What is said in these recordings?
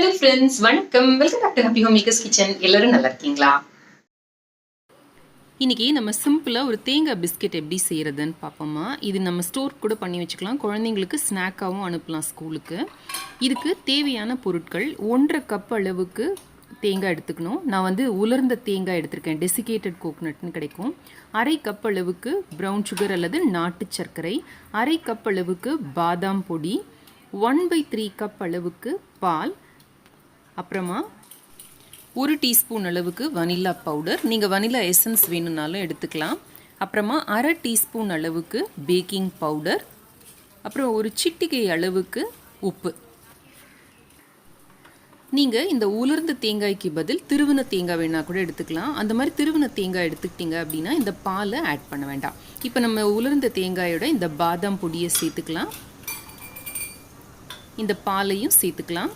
Hello friends வணக்கம். Welcome back to happy home makers kitchen எல்லாரும் நல்லா இருக்கீங்களா? இன்றைக்கி நம்ம சிம்பிளாக ஒரு தேங்காய் பிஸ்கெட் எப்படி செய்கிறதுன்னு பார்ப்போமா. இது நம்ம ஸ்டோர் கூட பண்ணி வச்சுக்கலாம். குழந்தைங்களுக்கு ஸ்நாக்காகவும் அனுப்பலாம் ஸ்கூலுக்கு இதுக்கு தேவையான பொருட்கள் ஒன்றரை கப் அளவுக்கு தேங்காய் எடுத்துக்கணும். நான் வந்து உலர்ந்த தேங்காய் எடுத்திருக்கேன். டெசிகேட்டட் கோகோனட்னு கிடைக்கும். அரை கப் அளவுக்கு ப்ரௌன் சுகர் அல்லது நாட்டு சர்க்கரை அரை கப் அளவுக்கு பாதாம் பொடி ஒன் பை த்ரீ கப் அளவுக்கு பால் அப்புறமா ஒரு டீஸ்பூன் அளவுக்கு வனிலா பவுடர் நீங்கள் வனிலா எசன்ஸ் வேணும்னாலும் எடுத்துக்கலாம். அப்புறமா அரை டீஸ்பூன் அளவுக்கு பேக்கிங் பவுடர் அப்புறம் ஒரு சிட்டிகை அளவுக்கு உப்பு. நீங்கள் இந்த உலர்ந்த தேங்காய்க்கு பதில் திருவின தேங்காய் வேணால் கூட எடுத்துக்கலாம். அந்த மாதிரி திருவின தேங்காய் எடுத்துக்கிட்டீங்க அப்படின்னா இந்த பாலை ஆட் பண்ண வேண்டாம். இப்போ நம்ம உலர்ந்த தேங்காயோட இந்த பாதாம் பொடியை சேர்த்துக்கலாம். இந்த பாலையும் சேர்த்துக்கலாம்.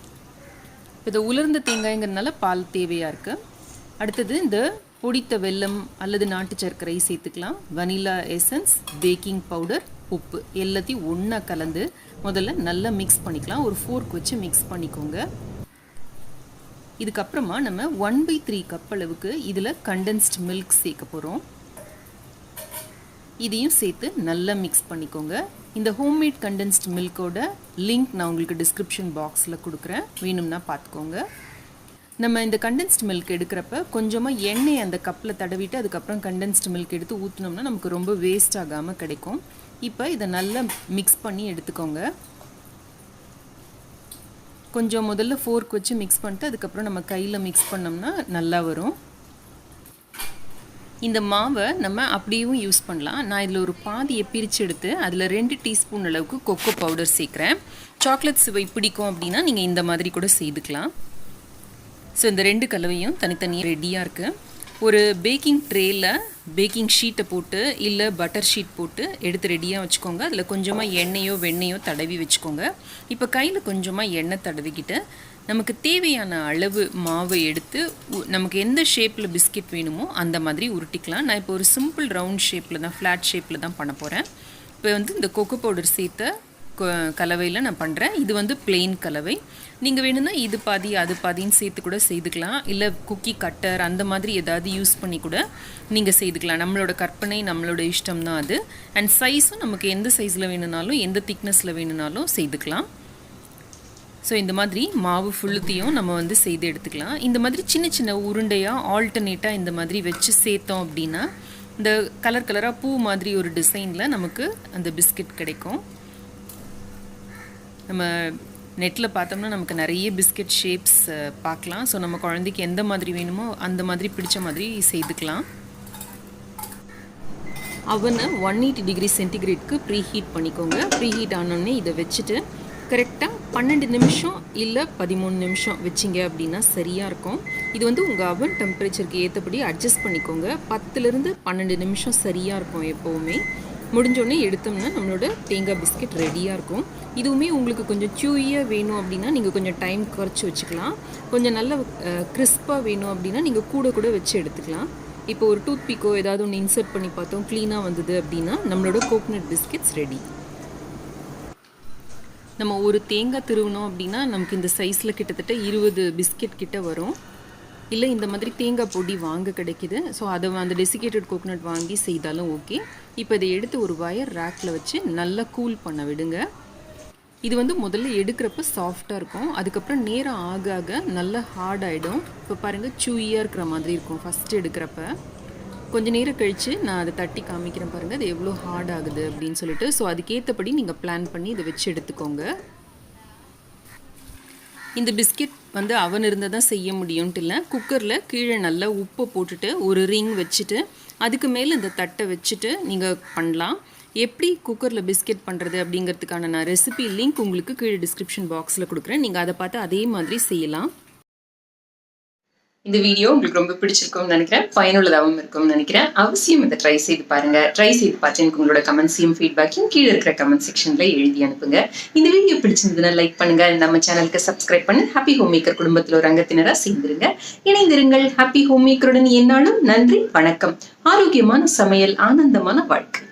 இப்போ உலர்ந்த தேங்காய்ங்கிறதுனால பால் தேவையாக இருக்குது அடுத்தது இந்த பொடித்த வெல்லம் அல்லது நாட்டு சர்க்கரை சேர்த்துக்கலாம். வனிலா எசன்ஸ் பேக்கிங் பவுடர் உப்பு எல்லாத்தையும் ஒன்றா கலந்து முதல்ல நல்லா மிக்ஸ் பண்ணிக்கலாம். ஒரு ஃபோர்க் வச்சு மிக்ஸ் பண்ணிக்கோங்க. இதுக்கப்புறமா நம்ம ஒன் பை த்ரீ கப் அளவுக்கு இதில் கண்டென்ஸ்ட் மில்க் சேர்க்க போகிறோம் இதையும் சேர்த்து நல்லா மிக்ஸ் பண்ணிக்கோங்க. இந்த ஹோம்மேட் கண்டென்ஸ்ட் மில்கோட லிங்க் நான் உங்களுக்கு டிஸ்கிரிப்ஷன் பாக்ஸில் கொடுக்குறேன். வேணும்னா பார்த்துக்கோங்க. நம்ம இந்த கண்டென்ஸ்ட் மில்க் எடுக்கிறப்ப கொஞ்சமாக எண்ணெய் அந்த கப்பில் தடவிட்டு அதுக்கப்புறம் கண்டென்ஸ்ட் மில்க் எடுத்து ஊற்றினோம்னா நமக்கு ரொம்ப வேஸ்ட் ஆகாமல் கிடைக்கும். இப்போ இதை நல்லா மிக்ஸ் பண்ணி எடுத்துக்கோங்க. கொஞ்சம் முதல்ல ஃபோர்க் வச்சு மிக்ஸ் பண்ணிட்டு அதுக்கப்புறம் நம்ம கையில் மிக்ஸ் பண்ணோம்னா நல்லா வரும். இந்த மாவை நம்ம அப்படியும் யூஸ் பண்ணலாம். நான் இதில் ஒரு பாதியை பிரித்து எடுத்து அதில் ரெண்டு டீஸ்பூன் அளவுக்கு கொக்கோ பவுடர் சேர்க்குறேன். சாக்லேட் சுவை பிடிக்கும் அப்படின்னா நீங்கள் இந்த மாதிரி கூட செய்துக்கலாம் ஸோ இந்த ரெண்டு கலவையும் தனித்தனியாக ரெடியாக இருக்குது ஒரு பேக்கிங் ட்ரேயில் பேக்கிங் ஷீட்டை போட்டு இல்லை பட்டர் ஷீட் போட்டு எடுத்து ரெடியாக வச்சுக்கோங்க. அதில் கொஞ்சமாக எண்ணெயோ வெண்ணெயோ தடவி வச்சுக்கோங்க. இப்போ கையில் கொஞ்சமாக எண்ணெய் தடவிக்கிட்டு நமக்கு தேவையான அளவு மாவை எடுத்து நமக்கு எந்த ஷேப்பில் பிஸ்கெட் வேணுமோ அந்த மாதிரி உருட்டிக்கலாம். நான் இப்போ ஒரு சிம்பிள் ரவுண்ட் ஷேப்பில் தான் ஃப்ளாட் ஷேப்பில் தான் பண்ண போகிறேன் இப்போ வந்து இந்த கொக்கோ பவுடர் சேர்த்த கலவையில் நான் பண்ணுறேன் இது வந்து பிளெயின் கலவை. நீங்கள் வேணும்னா இது பாதி அது பாதின்னு சேர்த்து கூட செய்துக்கலாம். இல்லை குக்கி கட்டர் அந்த மாதிரி ஏதாவது யூஸ் பண்ணி கூட நீங்கள் செய்துக்கலாம். நம்மளோட கற்பனை நம்மளோட இஷ்டம் தான் அது அண்ட் சைஸும் நமக்கு எந்த சைஸில் வேணும்னாலும் எந்த திக்னஸில் வேணும்னாலும் செய்துக்கலாம். ஸோ இந்த மாதிரி மாவு ஃபுல்லுத்தையும் நம்ம வந்து செய்து எடுத்துக்கலாம். இந்த மாதிரி சின்ன சின்ன உருண்டையாக ஆல்டர்னேட்டாக இந்த மாதிரி வச்சு சேர்த்தோம் அப்படின்னா இந்த கலர் கலராக பூ மாதிரி ஒரு டிசைனில் நமக்கு அந்த பிஸ்கட் கிடைக்கும். நம்ம நெட்டில் பார்த்தோம்னா நமக்கு நிறைய பிஸ்கட் ஷேப்ஸ் பார்க்கலாம். ஸோ நம்ம குழந்தைக்கு எந்த மாதிரி வேணுமோ அந்த மாதிரி பிடிச்ச மாதிரி செய்துக்கலாம். அவனை ஒன் எயிட்டி டிகிரி சென்டிகிரேட்க்கு ப்ரீ ஹீட் பண்ணிக்கோங்க. ப்ரீ ஹீட் ஆனோடனே இதை வச்சுட்டு கரெக்டாக பன்னெண்டு நிமிஷம் இல்லை பதிமூணு நிமிஷம் வச்சிங்க அப்படின்னா சரியாக இருக்கும். இது வந்து உங்கள் அவன் டெம்பரேச்சருக்கு ஏற்றபடி அட்ஜஸ்ட் பண்ணிக்கோங்க. பத்துலேருந்து பன்னெண்டு நிமிஷம் சரியாக இருக்கும் எப்போவுமே. முடிஞ்சோடனே எடுத்தோம்னா நம்மளோட தேங்காய் பிஸ்கெட் ரெடியாக இருக்கும். இதுவுமே உங்களுக்கு கொஞ்சம் க்யூயாக வேணும் அப்படின்னா நீங்கள் கொஞ்சம் டைம் குறைச்சி வச்சுக்கலாம். கொஞ்சம் நல்ல கிறிஸ்பாக வேணும் அப்படின்னா நீங்கள் கூட கூட வச்சு எடுத்துக்கலாம். இப்போ ஒரு டூத் பிக்கோ ஏதாவது ஒன்று இன்சர்ட் பண்ணி பார்த்தோம் க்ளீனாக வந்தது அப்படின்னா நம்மளோட கோகனட் பிஸ்கெட்ஸ் ரெடி நம்ம ஒரு தேங்காய் திருவினோம் அப்படின்னா நமக்கு இந்த சைஸில் கிட்டத்தட்ட இருபது பிஸ்கெட் கிட்ட வரும். இல்லை இந்த மாதிரி தேங்காய் பொடி வாங்க கிடைக்கிது. ஸோ அதை அந்த டெசிகேட்டட் கோகோனட் வாங்கி செய்தாலும் ஓகே இப்போ இதை எடுத்து ஒரு வயர் ரேக்கில் வச்சு நல்லா கூல் பண்ண விடுங்க. இது வந்து முதல்ல எடுக்கிறப்ப சாஃப்டாக இருக்கும். அதுக்கப்புறம் நேரம் ஆக ஆக நல்லா ஹார்ட் ஆகிடும் இப்போ பாருங்கள் சூயியாக இருக்கிற மாதிரி இருக்கும் ஃபஸ்ட்டு எடுக்கிறப்ப. கொஞ்சம் நேரம் கழித்து நான் அதை தட்டி காமிக்கிறேன் பாருங்கள் அது எவ்வளோ ஹார்ட் ஆகுது அப்படின்னு சொல்லிட்டு. ஸோ அதுக்கேற்றபடி நீங்கள் பிளான் பண்ணி இதை வச்சு எடுத்துக்கோங்க. இந்த பிஸ்கெட் வந்து அவன் இருந்தால் தான் செய்ய முடியும்ட்டு இல்லை. குக்கரில் கீழே நல்லா உப்பை போட்டுட்டு ஒரு ரிங் வச்சுட்டு அதுக்கு மேலே இந்த தட்டை வச்சுட்டு நீங்கள் பண்ணலாம். எப்படி குக்கரில் பிஸ்கெட் பண்ணுறது அப்படிங்கிறதுக்கான நான் ரெசிபி லிங்க் உங்களுக்கு கீழே டிஸ்கிரிப்ஷன் பாக்ஸில் கொடுக்குறேன். நீங்கள் அதை பார்த்து அதே மாதிரி செய்யலாம். இந்த வீடியோ உங்களுக்கு ரொம்ப பிடிச்சிருக்கும்னு நினைக்கிறேன். பயனுள்ளதாகவும் இருக்கும்னு நினைக்கிறேன். அவசியம் இதை ட்ரை செய்து பாருங்க. ட்ரை செய்து பார்த்து எனக்கு உங்களோட கமெண்ட்ஸையும் ஃபீட்பேக்கையும் கீழே இருக்கிற கமெண்ட் செக்ஷன்ல எழுதி அனுப்புங்க. இந்த வீடியோ பிடிச்சிருந்ததுன்னா லைக் பண்ணுங்க. நம்ம சேனலுக்கு சப்ஸ்கிரைப் பண்ணி ஹாப்பி ஹோம் மேக்கர் குடும்பத்தில் ஒரு அங்கத்தினராக சேர்ந்துருங்க. இணைந்திருங்கள். ஹாப்பி ஹோம் மேக்கருடன் என்னாலும் நன்றி. வணக்கம். ஆரோக்கியமான சமையல். ஆனந்தமான வாழ்க்கை.